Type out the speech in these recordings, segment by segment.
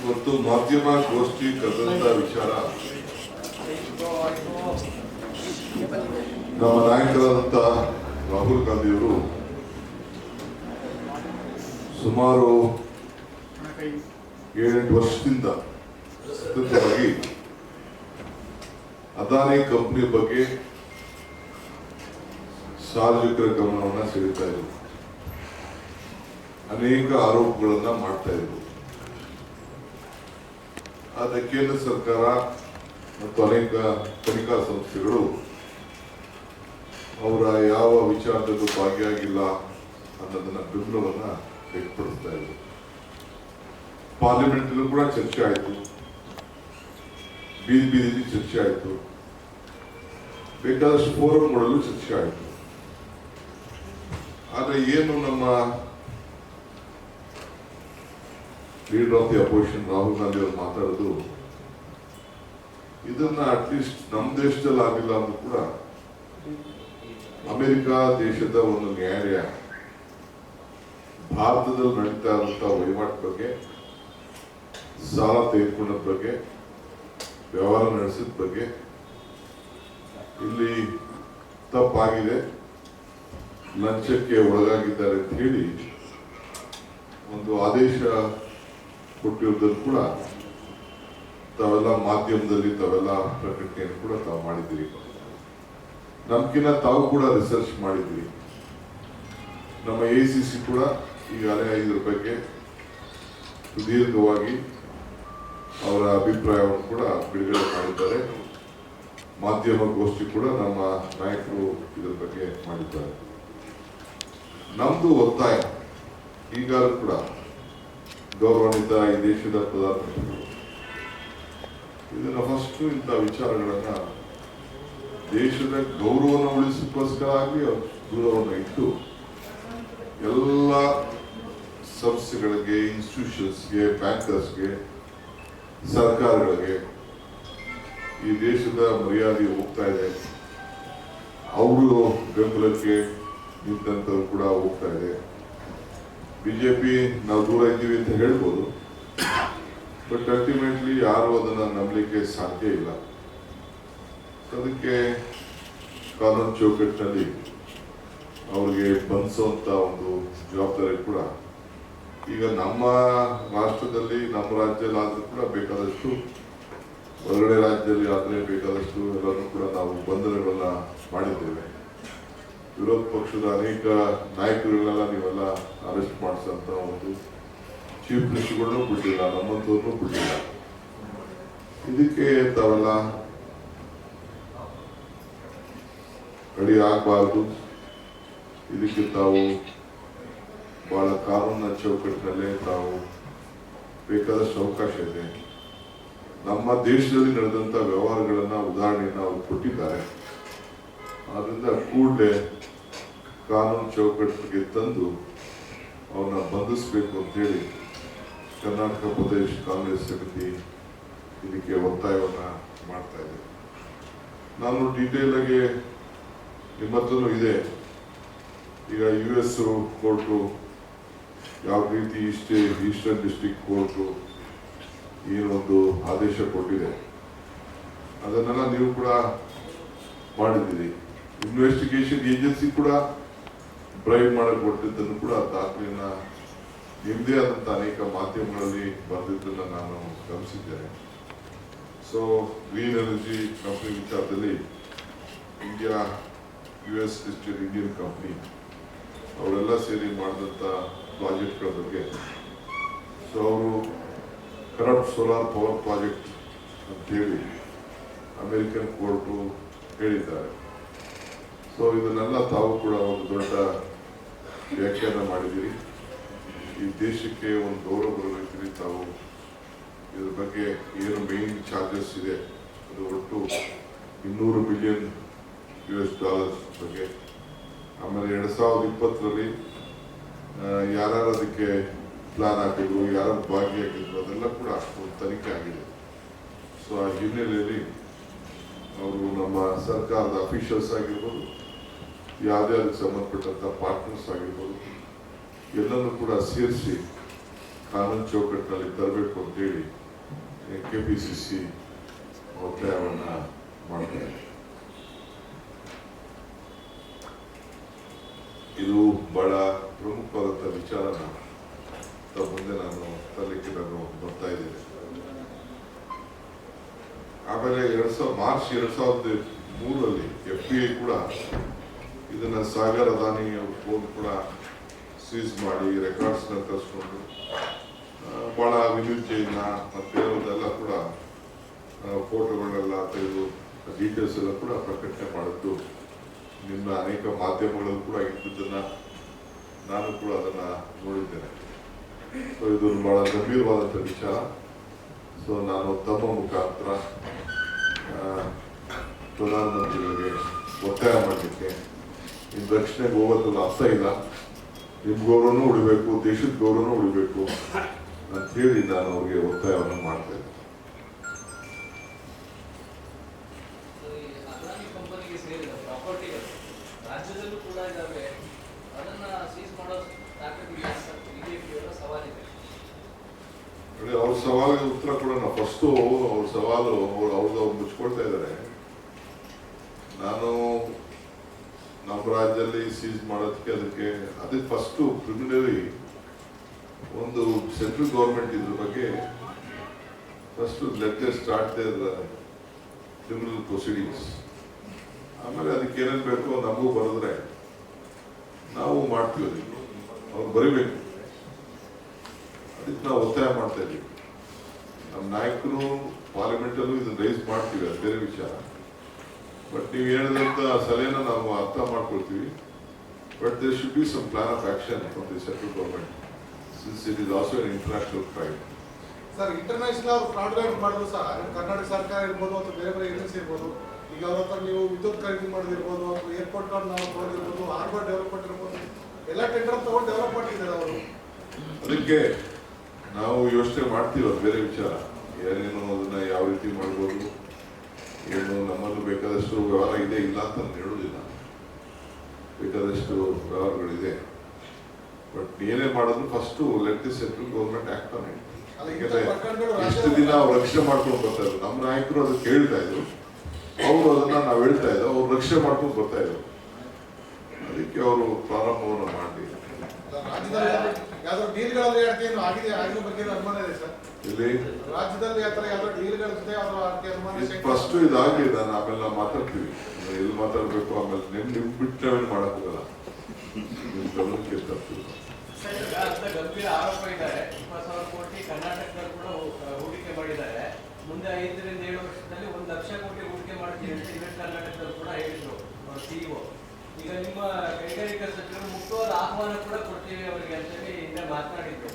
ಇವತ್ತು ಮಾಧ್ಯಮ ಗೋಷ್ಠಿ ಕದಂತ ವಿಚಾರ. ನಮ್ಮ ನಾಯಕರಾದಂತ ರಾಹುಲ್ ಗಾಂಧಿಯವರು ಸುಮಾರು ಏಳೆಂಟು ವರ್ಷದಿಂದ ಸತತವಾಗಿ ಅದಾನಿ ಕಂಪ್ನಿ ಬಗ್ಗೆ ಸಾರ್ವಜನಿಕರ ಗಮನವನ್ನ ಸೆಳೀತಾ ಇದ್ರು ಅನೇಕ ಆರೋಪಗಳನ್ನ ಮಾಡ್ತಾ ಇದ್ರು. ಆದರೆ ಕೇಂದ್ರ ಸರ್ಕಾರ ಮತ್ತು ಅನೇಕ ತನಿಖಾ ಸಂಸ್ಥೆಗಳು ಅವರ ಯಾವ ವಿಚಾರದಲ್ಲೂ ಭಾಗಿಯಾಗಿಲ್ಲ ಅನ್ನೋದನ್ನ ಬೆಂಬಲವನ್ನ ವ್ಯಕ್ತಪಡಿಸ್ತಾ ಇದ್ರು. ಪಾರ್ಲಿಮೆಂಟ್ ಕೂಡ ಚರ್ಚೆ ಆಯಿತು. ಬೀದಿ ಬೀದಿ ಚರ್ಚೆ ಆಯಿತು. ಬೇಕಾದಷ್ಟು ಫೋರಂಗಳಲ್ಲೂ ಚರ್ಚೆ ಆಯಿತು. ಆದರೆ ಏನು ನಮ್ಮ leader of the opposition Rahul Gandhi ಅವರು ಮಾತಾಡೋದು, ಇದನ್ನ ಅಟ್ಲೀಸ್ಟ್ ನಮ್ಮ ದೇಶದಲ್ಲಿ ಆಗಿಲ್ಲ ಅಂದ್ರೂ ಕೂಡ, ಅಮೆರಿಕ ದೇಶದ ಒಂದು ನ್ಯಾಯಾಲಯ ಭಾರತದಲ್ಲಿ ನಡೀತಾ ಇರುವಂತಹ ವಹಿವಾಟು ಬಗ್ಗೆ, ಸಾಲ ತೆಗೆದುಕೊಂಡ ಬಗ್ಗೆ, ವ್ಯವಹಾರ ನಡೆಸಿದ ಬಗ್ಗೆ, ಇಲ್ಲಿ ತಪ್ಪಾಗಿದೆ, ಲಂಚಕ್ಕೆ ಒಳಗಾಗಿದ್ದಾರೆ ಅಂತ ಹೇಳಿ ಒಂದು ಆದೇಶ ಕೊಟ್ಟಿರೋದನ್ನು ಕೂಡ ತಾವೆಲ್ಲ ಮಾಧ್ಯಮದಲ್ಲಿ ತಾವೆಲ್ಲ ಪ್ರಕಟಣೆಯನ್ನು ಕೂಡ ತಾವು ಮಾಡಿದ್ದೀರಿ. ನಮ್ಕಿನ್ನ ತಾವು ಕೂಡ ರಿಸರ್ಚ್ ಮಾಡಿದ್ದೀರಿ. ನಮ್ಮ ಎ ಸಿ ಸಿ ಕೂಡ ಈಗಾಗಲೇ ಇದ್ರ ಬಗ್ಗೆ ಸುದೀರ್ಘವಾಗಿ ಅವರ ಅಭಿಪ್ರಾಯವನ್ನು ಕೂಡ ಬಿಡುಗಡೆ ಮಾಡಿದ್ದಾರೆ. ಮಾಧ್ಯಮ ಗೋಷ್ಠಿ ಕೂಡ ನಮ್ಮ ನಾಯಕರು ಇದರ ಬಗ್ಗೆ ಮಾಡಿದ್ದಾರೆ. ನಮ್ಮದು ಒತ್ತಾಯ, ಈಗಾಗಲೂ ಕೂಡ ಗೌರವಾನ್ವಿತ ಈ ದೇಶದ ಪ್ರಧಾನಮಂತ್ರಿಗಳು ಇದನ್ನ ಫಸ್ಟು ಇಂಥ ವಿಚಾರಗಳನ್ನ ದೇಶದ ಗೌರವವನ್ನು ಉಳಿಸೋಕ್ಕೋಸ್ಕರ ಆಗಲಿ ದೂರವನ್ನು ಇಟ್ಟು ಎಲ್ಲ ಸಂಸ್ಥೆಗಳಿಗೆ ಇನ್ಸ್ಟಿಟ್ಯೂಷನ್ಸ್ಗೆ ಬ್ಯಾಂಕರ್ಸ್ಗೆ ಸರ್ಕಾರಗಳಿಗೆ ಈ ದೇಶದ ಮರ್ಯಾದೆ ಹೋಗ್ತಾ ಇದೆ. ಅವರು ಬೆಂಬಲಕ್ಕೆ ನಿಂತಂಥವ್ರು ಕೂಡ ಹೋಗ್ತಾ ಇದೆ. ಬಿಜೆಪಿ ನಾವು ದೂರ ಇದ್ದೀವಿ ಅಂತ ಹೇಳ್ಬೋದು. ಬಟ್ ಅಲ್ಟಿಮೇಟ್ಲಿ ಯಾರು ಅದನ್ನು ನಂಬಲಿಕ್ಕೆ ಸಾಧ್ಯ ಇಲ್ಲ. ಅದಕ್ಕೆ ಕಾನೂನು ಚೌಕಟ್ಟಿನಲ್ಲಿ ಅವ್ರಿಗೆ ಬಂಧಿಸುವಂಥ ಒಂದು ಜವಾಬ್ದಾರಿ ಕೂಡ. ಈಗ ನಮ್ಮ ರಾಷ್ಟ್ರದಲ್ಲಿ, ನಮ್ಮ ರಾಜ್ಯದಲ್ಲಿ ಆದರೂ ಕೂಡ ಬೇಕಾದಷ್ಟು ಹೊರಗಡೆ ರಾಜ್ಯದಲ್ಲಿ ಆದರೆ ಬೇಕಾದಷ್ಟು ಎಲ್ಲರೂ ಕೂಡ ನಾವು ಬಂಧನಗಳನ್ನ ಮಾಡಿದ್ದೇವೆ. ವಿರೋಧ ಪಕ್ಷದ ಅನೇಕ ನಾಯಕರುಗಳೆಲ್ಲ ನೀವೆಲ್ಲ ಅರೆಸ್ಟ್ ಮಾಡಿಸಂತ ಒಂದು ಚೀಫ್ ಮಿನಿಸ್ಟರ್ಗಳನ್ನು ಬಿಟ್ಟಿಲ್ಲ ನಮ್ಮಂತವ್ರನ್ನೂ ಬಿಟ್ಟಿಲ್ಲ. ಇದಕ್ಕೆ ತಾವೆಲ್ಲ ಕಡಿ ಆಗಬಾರ್ದು. ಇದಕ್ಕೆ ತಾವು ಬಹಳ ಕಾನೂನಿನ ಚೌಕಟ್ಟಿನಲ್ಲೇ ತಾವು ಬೇಕಾದಷ್ಟು ಅವಕಾಶ ಇದೆ. ನಮ್ಮ ದೇಶದಲ್ಲಿ ನಡೆದಂತ ವ್ಯವಹಾರಗಳನ್ನ ಉದಾಹರಣೆಯನ್ನು ಅವರು ಕೊಟ್ಟಿದ್ದಾರೆ. ಆದ್ರಿಂದ ಕೂಡಲೇ ಕಾನೂನು ಚೌಕಟ್ಟಿಗೆ ತಂದು ಅವನ್ನ ಬಂಧಿಸಬೇಕು ಅಂತೇಳಿ ಕರ್ನಾಟಕ ಪ್ರದೇಶ ಕಾಂಗ್ರೆಸ್ ಸಮಿತಿ ಇದಕ್ಕೆ ಒತ್ತಾಯವನ್ನ ಮಾಡ್ತಾ ಇದೆ. ನಾನು ಡೀಟೇಲ್ ಆಗಿ ನಿಮ್ಮ ಇದೆ. ಈಗ ಯು ಎಸ್ ಕೋರ್ಟು ಯಾವ ರೀತಿ ಈಸ್ಟೇ ಈಸ್ಟರ್ನ್ ಡಿಸ್ಟಿಕ್ ಕೋರ್ಟು ಏನೊಂದು ಆದೇಶ ಕೊಟ್ಟಿದೆ. ಅದನ್ನೆಲ್ಲ ನೀವು ಕೂಡ ಮಾಡಿದ್ದೀರಿ. ಇನ್ವೆಸ್ಟಿಗೇಷನ್ ಏಜೆನ್ಸಿ ಕೂಡ ಬ್ರೈವ್ ಮಾಡಕ್ ಕೊಟ್ಟಿದ್ದನ್ನು ಕೂಡ ದಾಖಲೆಯನ್ನ ನಿಮ್ಮದೇ ಆದಂತ ಅನೇಕ ಮಾಧ್ಯಮಗಳಲ್ಲಿ ಬರೆದಿದ್ದನ್ನ ನಾನು ಗಮನಿಸಿದ್ದೇನೆ. ಸೊ ಗ್ರೀನ್ ಎನರ್ಜಿ ಕಂಪ್ನಿ ವಿಚಾರದಲ್ಲಿ India U S listed Indian company ಅವರೆಲ್ಲ ಸೇರಿ ಮಾಡಿದಂಥ ಪ್ರಾಜೆಕ್ಟ್ಗಳ ಬಗ್ಗೆ. ಸೊ ಅವರು ಕರಪ್ಟ್ ಸೋಲಾರ್ ಪವರ್ ಪ್ರಾಜೆಕ್ಟ್ ಅಂತೇಳಿ ಅಮೇರಿಕನ್ ಕೋರ್ಟು ಹೇಳಿದ್ದಾರೆ. ಸೊ ಇದನ್ನೆಲ್ಲ ತಾವು ಕೂಡ ಒಂದು ದೊಡ್ಡ ವ್ಯಾಖ್ಯಾನ ಮಾಡಿದ್ದೀರಿ. ಈ ದೇಶಕ್ಕೆ ಒಂದು ಗೌರವ ಬರಬೇಕ್ರಿ ತಾವು ಇದ್ರ ಬಗ್ಗೆ ಏನು ಮೇನ್ ಚಾರ್ಜಸ್ ಇದೆ? ಅದು ಒಟ್ಟು ಇನ್ನೂರು ಬಿಲಿಯನ್ ಯು ಎಸ್ ಡಾಲರ್ಸ್ ಬಗ್ಗೆ. ಆಮೇಲೆ ಎರಡು ಸಾವಿರದ ಇಪ್ಪತ್ತರಲ್ಲಿ ಯಾರ್ಯಾರು ಅದಕ್ಕೆ ಪ್ಲಾನ್ ಹಾಕಿದ್ರು, ಯಾರು ಭಾಗಿಯಾಗಿದ್ರು, ಅದೆಲ್ಲ ಕೂಡ ಒಂದು ತನಿಖೆ ಆಗಿದೆ. ಸೊ ಆ ಹಿನ್ನೆಲೆಯಲ್ಲಿ ಅವರು ನಮ್ಮ ಸರ್ಕಾರದ ಅಫಿಷಿಯಲ್ಸ್ ಆಗಿರ್ಬೋದು ಯಾವುದೇ ಅದಕ್ಕೆ ಸಂಬಂಧಪಟ್ಟಂತ ಪಾರ್ಟ್ನರ್ಸ್ ಆಗಿರ್ಬೋದು ಎಲ್ಲನೂ ಕೂಡ ಸೇರಿಸಿ ಕಾನೂನು ಚೌಕಟ್ಟಿನಲ್ಲಿ ತರಬೇಕು ಅಂತೇಳಿ ಕೆ ಪಿ ಸಿ ಸಿ ಒತ್ತಾಯವನ್ನು ಮಾಡ್ತಾರೆ ಇದು ಬಹಳ ಪ್ರಮುಖವಾದಂಥ ವಿಚಾರನ ಮುಂದೆ ನಾನು ತರಲಿಕ್ಕೆ ನಾನು ಬರ್ತಾ ಇದ್ದೇನೆ. ಆಮೇಲೆ ಎರಡ್ ಸಾವಿರ, ಮಾರ್ಚ್ ಎರಡ್ ಸಾವಿರದ ಮೂರರಲ್ಲಿ ಎಫ್ ಬಿ ಐ ಕೂಡ ಇದನ್ನ ಸಾಗರ್ ಅದಾನಿ ಅವ್ರ ಫೋನ್ ಕೂಡ ಸೀಸ್ ಮಾಡಿ ರೆಕಾರ್ಡ್ಸ್ನ ತರಿಸ್ಕೊಂಡು ಬಹಳ ಮತ್ತು ಮತ್ತೆ ಇರೋದೆಲ್ಲ ಕೂಡ ಫೋಟೋಗಳನ್ನೆಲ್ಲ ತೆಗೆದು ಡೀಟೇಲ್ಸ್ ಎಲ್ಲ ಕೂಡ ಪ್ರಕಟಣೆ ಮಾಡಿದ್ದು. ನಿಮ್ಮ ಅನೇಕ ಮಾಧ್ಯಮಗಳಲ್ಲಿ ಕೂಡ ಇಟ್ಟಿದ್ದನ್ನ ನಾನು ಕೂಡ ಅದನ್ನ ನೋಡಿದ್ದೇನೆ. ಸೊ ಇದು ಬಹಳ ಗಂಭೀರವಾದಂಥ ವಿಚಾರ. ಸೊ ನಾನು ತಮ್ಮ ಮುಖಾಂತರ ಪ್ರಧಾನಮಂತ್ರಿಗಳಿಗೆ ಒತ್ತಾಯ ಮಾಡಲಿಕ್ಕೆ ನಿಮ್ಮ ರಕ್ಷಣೆಗೆ ಹೋಗೋದಲ್ಲ ಅರ್ಥ ಇಲ್ಲ. ನಿಮ್ಮ ಗೌರವನೂ ಉಳಿಬೇಕು ದೇಶದ ಗೌರವನೂ ಉಳಿಬೇಕು ಅಂತ ಹೇಳಿ ನಾನು ಅವ್ರಿಗೆ ಒತ್ತಾಯವನ್ನು ಮಾಡ್ತೇನೆ ಅವ್ರ ಸವಾಲಿಗೆ ಉತ್ತರ ಕೊಡೋಣ. ಫಸ್ಟು ಅವ್ರ ಸವಾಲು ಅವ್ರು ಅವ್ರದ್ದು ಅವ್ರು ಮುಚ್ಕೊಳ್ತಾ ಇದ್ದಾರೆ ನಾನು ನಮ್ಮ ರಾಜ್ಯದಲ್ಲಿ ಸೀಸ್ ಮಾಡೋದಕ್ಕೆ ಅದಕ್ಕೆ ಅದೇ ಫಸ್ಟು ಪ್ರಿಮಿನರಿ ಒಂದು ಸೆಂಟ್ರಲ್ ಗೌರ್ಮೆಂಟ್ ಇದ್ರ ಬಗ್ಗೆ first letter start there criminal proceedings ಆಮೇಲೆ ಅದಕ್ಕೆ ಏನೇನು ಬೇಕೋ ನಮಗೂ ಬರೆದ್ರೆ ನಾವು ಮಾಡ್ತೀವಿ ಅದಕ್ಕೆ. ಅವ್ರು ಬರೀಬೇಕು. ಅದಕ್ಕೆ ನಾವು ಒತ್ತಾಯ ಮಾಡ್ತಾ ಇದ್ದೀವಿ. ನಮ್ಮ ನಾಯಕರು ಪಾರ್ಲಿಮೆಂಟಲ್ಲೂ ಇದನ್ನು ರೈಸ್ ಮಾಡ್ತೀವಿ, ಅದು ಬೇರೆ ವಿಚಾರ. ಬಟ್ ನೀವು ಹೇಳಿದಂತ ಸಲಹೆನ ನಾವು ಅರ್ಥ ಮಾಡ್ಕೊಳ್ತೀವಿ. But there should be some plan of action from the central government since it is also an international crime sir international ಅವ್ರು ಫ್ರಾಡ್ಲೈಟ್ ಮಾಡಿದ್ರು ಸಹ ಕರ್ನಾಟಕ ಸರ್ಕಾರ ಇರ್ಬೋದು ಅಥವಾ ಬೇರೆ ಬೇರೆ ಏಜೆನ್ಸಿ ಇರ್ಬೋದು. ಈಗ ಅವ್ರ ಹತ್ರ ನೀವು ವಿದ್ಯುತ್ ಖರೀದಿ ಮಾಡಿದಿರ್ಬೋದು ಅಥವಾ ಏರ್ಪೋರ್ಟ್ ನಾವು ಮಾಡಿರ್ಬೋದು ಹಾರ್ಬರ್ ಡೆವಲಪ್ಮೆಂಟ್ ಇರ್ಬೋದು. ಎಲ್ಲ ಟೆಂಡರ್ ತಗೊಂಡು ಡೆವಲಪ್ ಮಾಡಿದ್ದಾರೆ ಅವರು. ಅದಕ್ಕೆ ನಾವು ಯೋಚನೆ ಮಾಡ್ತೀವಿ ಅದು ಬೇರೆ ವಿಚಾರ. ಏನೇನು ಅದನ್ನ ಯಾವ ರೀತಿ ಮಾಡ್ಬೋದು ಏನು ನಮ್ಮಲ್ಲೂ ಬೇಕಾದಷ್ಟು ವ್ಯವಹಾರ ಇದೆ ಇಲ್ಲ ಅಂತ ನಾನು ಹೇಳುವುದಿಲ್ಲ. ಬೇಕಾದಷ್ಟು ವ್ಯವಹಾರಗಳಿದೆ. ಬಟ್ ಏನೇ ಮಾಡೋದು first let the central government act on it ಇಷ್ಟು ದಿನ ಅವ್ರು ರಕ್ಷಣೆ ಮಾಡ್ಕೊಂಡು ಬರ್ತಾ ಇದ್ರು. ನಮ್ಮ ನಾಯಕರು ಅದಕ್ಕೆ ಹೇಳ್ತಾ ಇದ್ರು. ಅವರು ಅದನ್ನ ನಾವು ಹೇಳ್ತಾ ಇದ್ದೋ ಅವ್ರು ರಕ್ಷಣೆ ಮಾಡ್ಕೊಂಡು ಬರ್ತಾ ಇದ್ರು. ಅದಕ್ಕೆ ಅವರು ಪ್ರಾರಂಭವನ್ನು ಮಾಡಿ ಇಲ್ಲಿ ರಾಜ್ಯದಲ್ಲಿ ಫಸ್ಟ್ ಇದಾಗಿದೆ ನಾವೆಲ್ಲ ಮಾತಾಡ್ತೀವಿ. ಎಲ್ಲಿ ಮಾತಾಡ್ಬೇಕು? ಆಮೇಲೆ ನಿಮ್ ನಿಮ್ ಬಿಟ್ಟು ನಾವೇನು ಮಾಡಕ್ ಹೋಗಲ್ಲ. ನಿಮ್ ಗಮನಕ್ಕೆ ತರ್ತೀವಿ ಹೂಡಿಕೆ ಮಾಡಿದ್ದಾರೆ. ಮುಂದೆ ಐದರಿಂದ ಏಳು ವರ್ಷದಲ್ಲಿ ಒಂದು ಲಕ್ಷ ಕೋಟಿ ಹೂಡಿಕೆ ಮಾಡ್ತೀವಿ ಅಂತ ಕರ್ನಾಟಕದಲ್ಲಿ ಕೂಡ ಹೇಳಿದ್ರು ಸಿಇಒ ಈಗ ನಿಮ್ಮ ಕೈಗಾರಿಕಾ ಸಚಿವರು ಮುಕ್ತವಾದ ಆಹ್ವಾನ ಕೂಡ ಕೊಡ್ತೀವಿ ಅವರಿಗೆ ಅಂತೇಳಿ ಹಿಂದೆ ಮಾತನಾಡಿದ್ರು.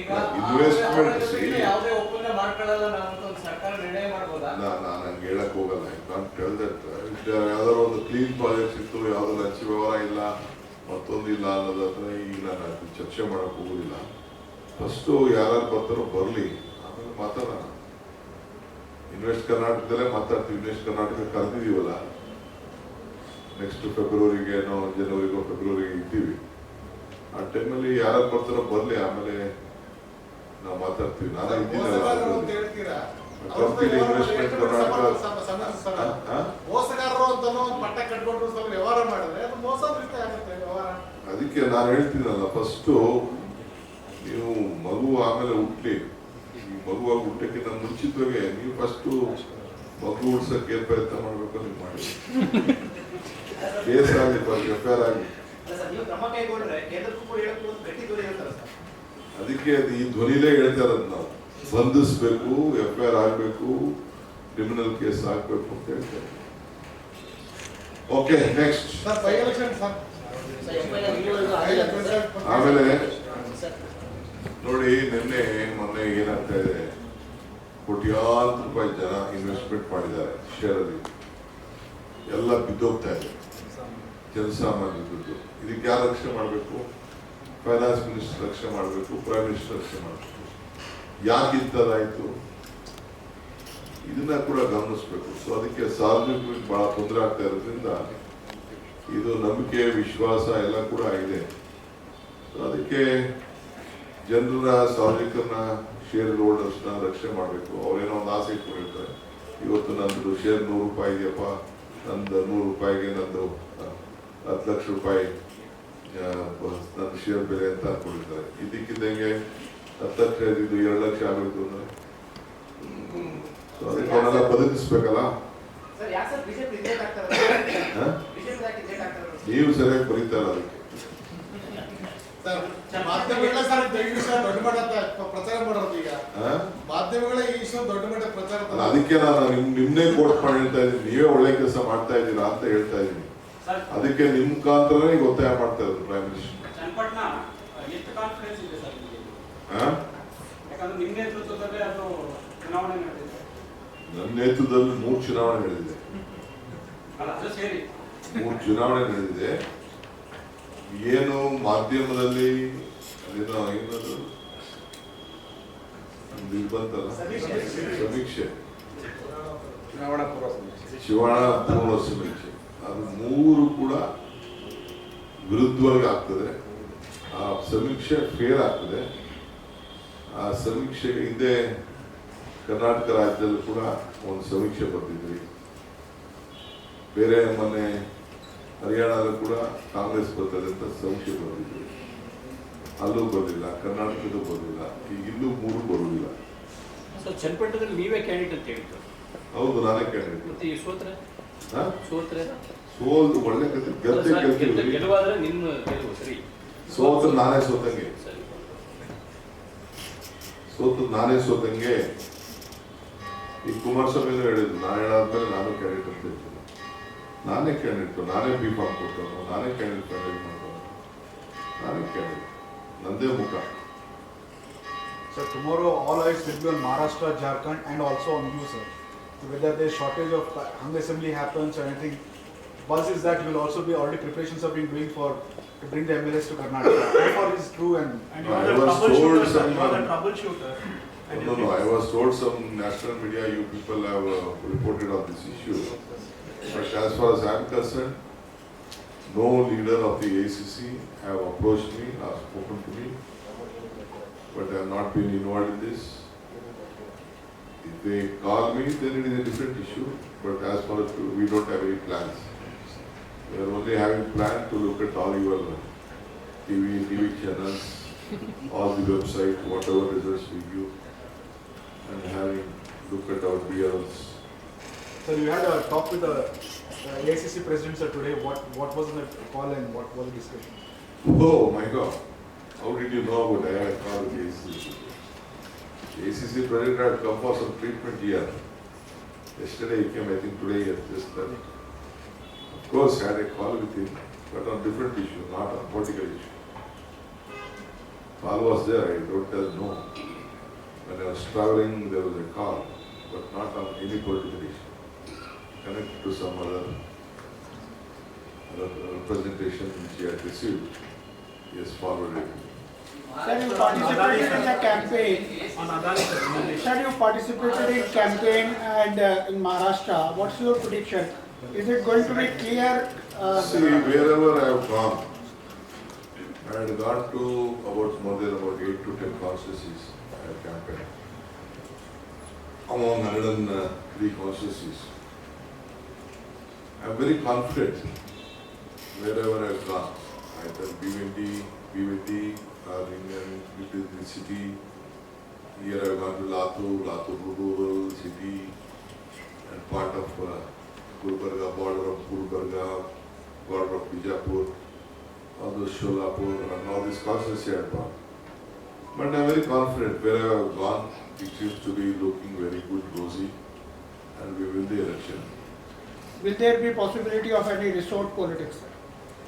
ಈಗ Investment, ಅವರ ಜೊತೆಗೆ see. ಯಾವುದೇ ಒಪ್ಪಂದ ಮಾಡ್ಕೊಳ್ಳಲ್ಲ ನಾವು ಅಂತ ಒಂದು ಸರ್ಕಾರ ನಿರ್ಣಯ ಮಾಡ್ಬೋದಾ ನಾನು ಹಂಗೆ ಹೇಳಕ್ ಹೋಗಲ್ಲ. ನಾನು ಕೇಳ್ದೆ ಯಾವ್ದಾದ್ರು ಒಂದು ಕ್ಲೀನ್ ಪ್ರಾಜೆಕ್ಟ್ ಇತ್ತು ಯಾವ್ದಾದ್ರು ಹಚ್ಚಿ ವ್ಯವಹಾರ ಇಲ್ಲ ಮತ್ತೊಂದು ಇಲ್ಲ ಅನ್ನೋದತ್ರ ಈಗ ನಾನು ಚರ್ಚೆ ಮಾಡಕ್ ಹೋಗುದಿಲ್ಲ. ಫಸ್ಟು ಯಾರು ಬರ್ತಾರೋ ಬರಲಿ. ಆಮೇಲೆ ಮಾತಾಡೋಣ. ಇನ್ವೆಸ್ಟ್ ಕರ್ನಾಟಕದಲ್ಲೇ ಮಾತಾಡ್ತೀವಿ. ಇನ್ವೆಸ್ಟ್ ಕರ್ನಾಟಕ ಕರೆದಿದ್ದೀವಲ್ಲ ನೆಕ್ಸ್ಟ್ ಫೆಬ್ರವರಿಗೆ ಏನೋ ಜನವರಿಗೋ ಫೆಬ್ರವರಿಗೆ ಇದ್ದೀವಿ. ಆ ಟೈಮಲ್ಲಿ ಯಾರು ಬರ್ತಾರೋ ಬರಲಿ. ಆಮೇಲೆ ನಾವು ಮಾತಾಡ್ತೀವಿ. ನಾನು ಸರ್, ಕಂಪ್ನಿ ಇನ್ವೆಸ್ಟ್ಮೆಂಟ್? ಮೋಸಗಾರರು ಅಂತ ಒಂದು ಪಟ್ಟ ಕಟ್ಕೊಂಡು ಸ್ವಲ್ಪ ವ್ಯವಹಾರ ಮಾಡಿದ್ರೆ ಅದು ಮೋಸ ರೀತಿ ಆಗುತ್ತೆ ವ್ಯವಹಾರ. ಅದಕ್ಕೆ ನಾನು ಹೇಳ್ತೀನಲ್ಲ ಫಸ್ಟು ನೀವು ಮಗು ಆಮೇಲೆ ಹುಟ್ಲಿ. ಈ ಮಗುವಾಗಿ ಹುಟ್ಟಕ್ಕಿಂತ ಮುಂಚಿತವಾಗಿ ನೀವು ಫಸ್ಟು ಮಗು ಉಡ್ಸಕ್ಕೆ ಏನ್ ಪ್ರಯತ್ನ ಮಾಡ್ಬೇಕು ನೀವು ಮಾಡಿ. ಕೇಸ್ ಆಗಲಿ ಎಫ್ ಐ ಆರ್ ಆಗಲಿ ಸರ್ ನೀವು ಕ್ರಮ ಕೈಗೊಂಡ್ರೆ ಕೇಂದ್ರಕ್ಕೂ ಕೂಡ ಹೇಳಕ್ಕೂ ಒಂದು ಗಟ್ಟಿ ದೂರ ಇರ್ತಾರೆ ಸರ್? ಅದಕ್ಕೆ ಅದು ಈ ಧ್ವನಿಲೇ ಹೇಳ್ತಾ ಇರೋದು ನಾವು. ಬಂಧಿಸ್ಬೇಕು ಎಫ್ ಐ ಆರ್ ಆಗಬೇಕು ಕ್ರಿಮಿನಲ್ ಕೇಸ್ ಆಗಬೇಕು ಅಂತ ಹೇಳ್ತಾರೆ. ಓಕೆ ನೆಕ್ಸ್ಟ್ ಆಮೇಲೆ ನೋಡಿ ನಿನ್ನೆ ಮೊನ್ನೆ ಏನಾಗ್ತಾ ಇದೆ? ಕೋಟ್ಯಾಂತರ ರೂಪಾಯಿ ಜನ ಇನ್ವೆಸ್ಟ್ಮೆಂಟ್ ಮಾಡಿದ್ದಾರೆ ಶೇರಲ್ಲಿ ಎಲ್ಲ ಬಿದ್ದೋಗ್ತಾ ಇದೆ. ಜನಸಾಮಾನ್ಯ ದುಡ್ಡು. ಇದಕ್ಕೆ ಯಾರು ರಕ್ಷಣೆ ಮಾಡಬೇಕು? ಫೈನಾನ್ಸ್ ಮಿನಿಸ್ಟರ್ ರಕ್ಷಣೆ ಮಾಡಬೇಕು ಪ್ರೈಮ್ ಮಿನಿಸ್ಟರ್ ರಕ್ಷಣೆ ಮಾಡಬೇಕು. ಯಾಕೆ ಇಂಥದ್ದಾಯ್ತು ಇದನ್ನ ಕೂಡ ಗಮನಿಸಬೇಕು. ಸೊ ಅದಕ್ಕೆ ಸಾರ್ವಜನಿಕರಿಗೆ ಬಹಳ ತೊಂದರೆ ಆಗ್ತಾ ಇರೋದ್ರಿಂದ ಇದು ನಂಬಿಕೆ, ವಿಶ್ವಾಸ ಎಲ್ಲ ಕೂಡ ಇದೆ. ಅದಕ್ಕೆ ಜನರ ಸಾರ್ವಜನಿಕರನ್ನ ಶೇರ್ ಹೋಲ್ಡರ್ಸ್ನ ರಕ್ಷಣೆ ಮಾಡಬೇಕು. ಅವ್ರೇನೋ ಒಂದು ಆಸೆ ಇಟ್ಕೊಂಡಿರ್ತಾರೆ. ಇವತ್ತು ನಂದು ಶೇರ್ ನೂರು ರೂಪಾಯಿ ಇದೆಯಪ್ಪ. ನಂದು ನೂರು ರೂಪಾಯಿಗೆ ನಂದು ಹತ್ತು ಲಕ್ಷ ರೂಪಾಯಿ ನನ್ನ ಶೇರ್ ಬೆಲೆ ಅಂತ ಅನ್ಕೊಂಡಿರ್ತಾರೆ. ಇದಕ್ಕಿದ್ದಂಗೆ ಹತ್ತು ಲಕ್ಷ ಇದ್ದಿದ್ದು ಎರಡು ಲಕ್ಷ ಆಗಬೇಕು ಅಂದ್ರೆ. ಅದಕ್ಕೆ ಅವನ್ನೆಲ್ಲ ಬದುಕಿಸ್ಬೇಕಲ್ಲ? ನೀವು ಸರಿಯಾಗಿ ಬರೀತಾ ಇಲ್ಲ ಅದಕ್ಕೆ ಸರ್ ಮಾಧ್ಯಮಗಳೇ ಸರ್ ಈ ದೊಡ್ಡ ಮಟ್ಟದ ಪ್ರಚಾರ ಮಾಡೋದು ಈಗ. ಹಾ? ಮಾಧ್ಯಮಗಳೇ ಈ ವಿಷಯ ದೊಡ್ಡ ಮಟ್ಟ ಪ್ರಚಾರ ಅಲ್ಲ, ಅದಕ್ಕೆ ನಾನು ನಿಮ್ ನಿಮ್ನೇ ಕೋಟ್ ಮಾಡಿ ಹೇಳ್ತಾ ಇದ್ದೀನಿ. ನೀವೇ ಒಳ್ಳೆ ಕೆಲಸ ಮಾಡ್ತಾ ಇದ್ದೀರಾ ಅಂತ ಹೇಳ್ತಾ ಇದ್ದೀನಿ. ಸರ್ ಅದಕ್ಕೆ ನಿಮ್ ಕಾಂತರೇ ಗೊತ್ತಾಯ ಒತ್ತಾಯ ಮಾಡ್ತಾ ಇದ್ರು ಪ್ರೈಮ್ ಮಿನಿಸ್ಟರ್ ಚನ್ನಪಟ್ಟಣ ಎಷ್ಟು ಕಾನ್ಫಿಡೆನ್ಸ್ ಇದೆ ಸರ್ ನನ್ನ ನೇತೃತ್ವದಲ್ಲಿ ಮೂರು ಚುನಾವಣೆ ನಡೆದಿದೆ. ಅಲ್ಲ ಅದು ಸೇರಿ. ಮೂರು ಚುನಾವಣೆ ನಡೆದಿದೆ. ಏನು ಮಾಧ್ಯಮದಲ್ಲಿ ಅದೇನೋ ಏನದು? ಒಂದು ಇದು ಬಂತಲ್ಲ ಸಮೀಕ್ಷೆ. ಸಮೀಕ್ಷೆ. ಚುನಾವಣಾ ಪೂರ್ವ ಸಮೀಕ್ಷೆ. ಅದು ಮೂರು ಕೂಡ ವಿರುದ್ಧವಾಗಿ ಆಗ್ತದೆ. ಆ ಸಮೀಕ್ಷೆ ಫೇಲ್ ಆಗ್ತದೆ. ಆ ಸಮೀಕ್ಷೆ ಹಿಂದೆ ಕರ್ನಾಟಕ ರಾಜ್ಯದಲ್ಲೂ ಕೂಡ ಒಂದು ಸಮೀಕ್ಷೆ ಬರ್ತಿದ್ವಿ ಬೇರೆ ಮೊನ್ನೆ ಹರಿಯಾಣದಲ್ಲೂ ಕೂಡ ಕಾಂಗ್ರೆಸ್ ಬರ್ತದೆ ಅಂತ ಸಮೀಕ್ಷೆ ಬರ್ತಿದ್ವಿ ಅಲ್ಲೂ ಬರಲಿಲ್ಲ ಕರ್ನಾಟಕದಲ್ಲೂ ಬರಲಿಲ್ಲ ಈಗ ಇಲ್ಲೂ ಮೂರು ಬರುವುದಿಲ್ಲ ಚನ್ನಪಟ್ಟಣದಲ್ಲಿ ನೀವೇ ಕ್ಯಾಂಡಿಡೇಟ್ ಅಂತ ಹೇಳಿದ್ದು. ಹೌದು ನಾನೇ ಕ್ಯಾಂಡಿಡೇಟ್ ಮತ್ತೆ ಈ ಸೋತ್ರೆ? ಹಾ? ಸೋತ್ರೆ? ಸೋಲ್ದು ಒಳ್ಳೆ ಕತೆ ಗೆದ್ದೆ ಗೆಲ್ತೀವಿ. ಸೋತು ನಾನೇ ಸೋತಂಗೆ. ಸರಿ. ಸೋತು ನಾನೇ ಸೋತಂಗೆ ಈ ಕುಮಾರಸ್ವಾಮಿ ಹೇಳಿದ್ರು ನಾನು ಹೇಳಾದ್ಮೇಲೆ ನಾನು ಕ್ಯಾಂಡಿಡೇಟ್ ಅಂತ ಹೇಳ್ತೀನಿ ನಾನೇ ಕ್ಯಾಂಡಿಡೇಟ್ ನಾನೇ ಬಿ ಫಾರ್ಮ್ ಕೊಡ್ತಾನು ನಾನೇ ಕ್ಯಾಂಡಿಡೇಟ್ ಕ್ಯಾಂಡಿಡೇಟ್ ಮಾಡ್ತಾನು ನಾನೇ ಕ್ಯಾಂಡಿಡೇಟ್ ನಂದೇ ಮುಖ So tomorrow all eyes will be on Maharashtra, Jharkhand and also on you sir. So whether there shortage of hung assembly happens or anything, buzz is that you will also be already preparations have been doing for to bring the MLS to Karnataka. How far is true and And you are I the was told troubleshooter, sir. some, You are the troubleshooter. And No, you no, I can- was told some national media, you people have uh, reported on this issue. But as far as I'm concerned, no leader of the ACC have approached me or spoken to me. But I have not been involved in this. If they call me, then it is a different issue. But as far as we don't have any plans. We are only having plan to look at all your TV, TV channels, all the website, whatever results we give, and having look at our BLs. sir you had a talk with the uh, AICC president sir today. What what was the call and what was the discussion? Oh my God, how did you know about I had called the ACC? The ACC president had come for some treatment here. Yesterday he came, I think today he has just done. Of course, had a call with him, but on different issue, not on political issue. Call was there, I don't tell no. When I was traveling, there was a call, but not on any political issue. Connected to some other, other representation which he had received. He has forwarded. Sir, you participated in the campaign. On Adani, sir. Sir, you participated in campaign and uh, in Maharashtra. What's your prediction? Is it going to be clear? uh, See, wherever I have gone, I had gone to about more than about eight to ten constituencies I had campaigned. Among hundred and uh, three constituencies. I am very confident wherever I have gone, either BVD, BVD, or in, in the city. Here I gone to Latur, Latur rural city, and part of uh, Gulbarga, border of Gulbarga, border of Bijapur, all those Sholapur, and all these have gone. But I am very confident wherever I have gone, it seems to be looking very good, rosy, and we win the election. Will there be possibility of any resort politics? sir?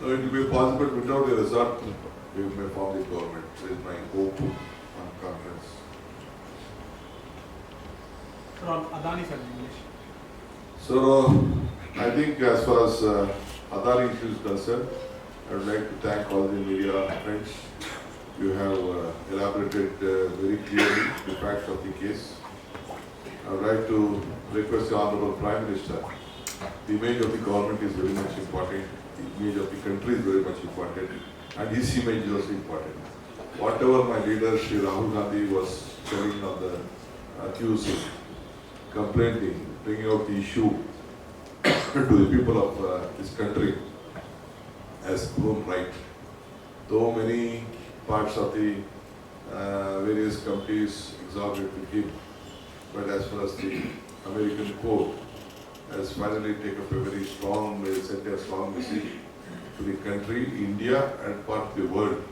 No, it will be possible without a result, we may form the government. That is my hope and confidence. Sir, Adani, sir, English. So, I think as far as uh, Adani issue is concerned, I would like to thank all the media friends. You have uh, elaborated uh, very clearly the facts of the case. I would like to request the Honorable Prime Minister, the image of the government is very much important, the image of the country is very much important. And his image was important. Whatever my leader Sri Rahul Gandhi was telling on the accusing, complaining, bringing out the issue to the people of uh, this country has proven right. Though many parts of the uh, various exhorted with him, but as far as the American court has finally taken up a very strong, they sent a strong message to the country, India and part of the world,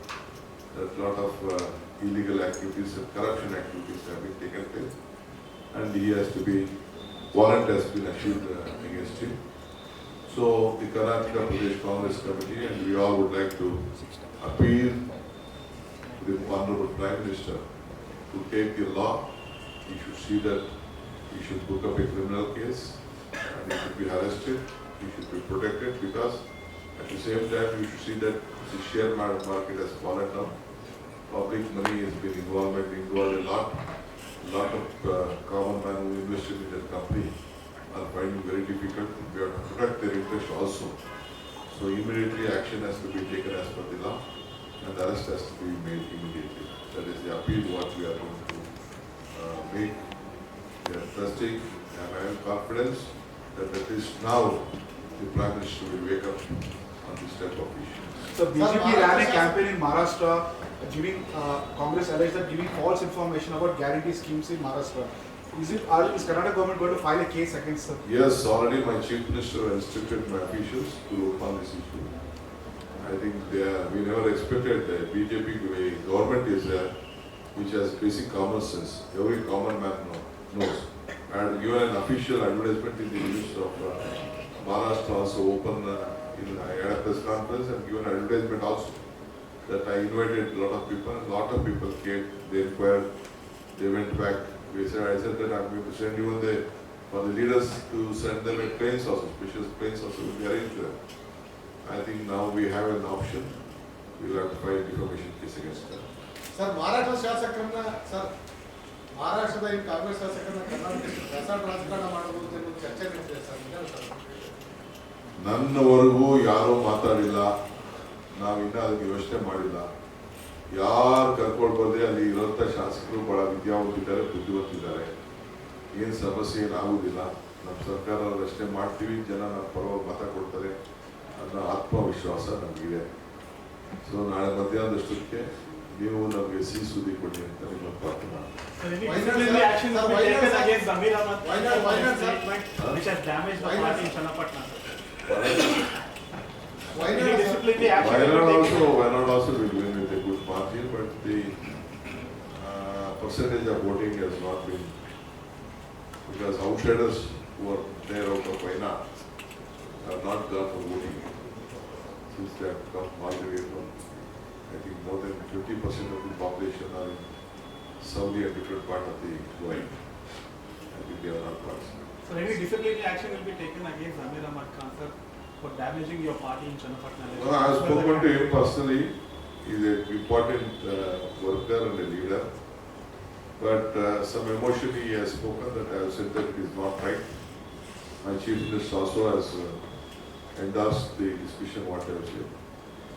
that a lot of uh, illegal activities and corruption activities have been taken place. And he has to be, warrant has been issued uh, against him. So the Karnataka Pradesh Congress Committee and we all would like to appeal to the Honorable Prime Minister to take the law. He should see that he should book up a criminal case and he should be arrested, he should be protected because at the same time you should see that the share market has fallen down. Public money has been involved, involved a lot. A lot of uh, common man who invested in that company are finding very difficult. We have to protect their interest also. So immediately action has to be taken as per the law and the arrest has to be made immediately. That is the appeal what we are going to uh, make. We are trusting and I am confident that at least now the Prime Minister will wake up on this type of issue. So BJP Maharashtra- ran a campaign in Maharashtra giving, uh, Congress alleged that giving false information about guarantee schemes in Maharashtra. Is it, are, is Karnataka government going to file a case against them? Yes, already my chief minister instructed my officials to work on this issue. I think they are, we never expected that BJP, the government is there, which has basic common sense. Every common man know- knows. And had given an official advertisement in the news of uh, Maharashtra also open, uh, in, I had a press conference and given advertisement also that I invited a lot of people, and a lot of people came, they inquired, they went back. We said, I said that I'm going to send even the, for the leaders to send them a planes also, special planes also will be arranged there. I think now we have an option, we'll have to file defamation case against them. Sir Maharashtra ಶಾಸಕರನ್ನ sir ಮಹಾರಾಷ್ಟ್ರದ ಈ ಕಾಂಗ್ರೆಸ್ ಶಾಸಕರನ್ನ ಕರ್ನಾಟಕಕ್ಕೆ resort ರಾಜಕಾರಣ ಮಾಡೋದು ಅಂತ ಒಂದು ಚರ್ಚೆ ನಡೀತಿದೆ ಸರ್ ನಿಜಾನ ಸರ್ ನನ್ನವರೆಗೂ ಯಾರೂ ಮಾತಾಡಿಲ್ಲ. ನಾವು ಇನ್ನೂ ಅದಕ್ಕೆ ಯೋಚನೆ ಮಾಡಿಲ್ಲ. ಯಾರು ಕರ್ಕೊಂಡು ಬಂದರೆ ಅಲ್ಲಿ ಇರೋಂಥ ಶಾಸಕರು ಭಾಳ ವಿದ್ಯಾವಂತಿದ್ದಾರೆ ಬುದ್ಧಿವಂತಿದ್ದಾರೆ. ಏನು ಸಮಸ್ಯೆ ಏನಾಗುವುದಿಲ್ಲ ನಮ್ಮ ಸರ್ಕಾರ ರಚನೆ ಮಾಡ್ತೀವಿ ಜನ ನಮ್ಮ ಪರವಾಗಿ ಮತ ಕೊಡ್ತಾರೆ ಅನ್ನೋ ಆತ್ಮವಿಶ್ವಾಸ ನಮಗಿದೆ. ಸೊ ನಾಳೆ ಮಧ್ಯಾಹ್ನದಷ್ಟಕ್ಕೆ ನೀವು ನಮಗೆ ಸಿ ಸುದ್ದಿ ಕೊಡಿ ಅಂತ ನಿಮ್ಮ ಪ್ರಾರ್ಥನೆ Why not also, why not also will win with a good margin, but the uh, percentage of voting has not been, because outsiders who are there out of Wayanad have not gone for voting. Since they have come all the way from, I think more than fifty percent of the population are in Saudi different part of the world. I think they are not parts. So any disciplinary action will be taken against Amir Ahmad Khan sir for damaging your party in Channapatna. Well, I have spoken to him personally, he's an important uh, worker and a leader. But uh, some emotion he has spoken that I have said that it is not right. My chief minister also has uh, endorsed the discussion what I have said.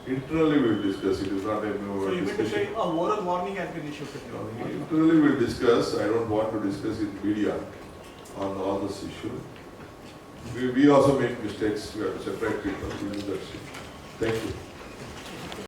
Internally we will discuss, it is not a So you mean to say discussion. a warning has been issued to you? Internally we will discuss, I don't want to discuss in media on all this issue. We, we also make mistakes, we have to separate people, we do that. Thank you.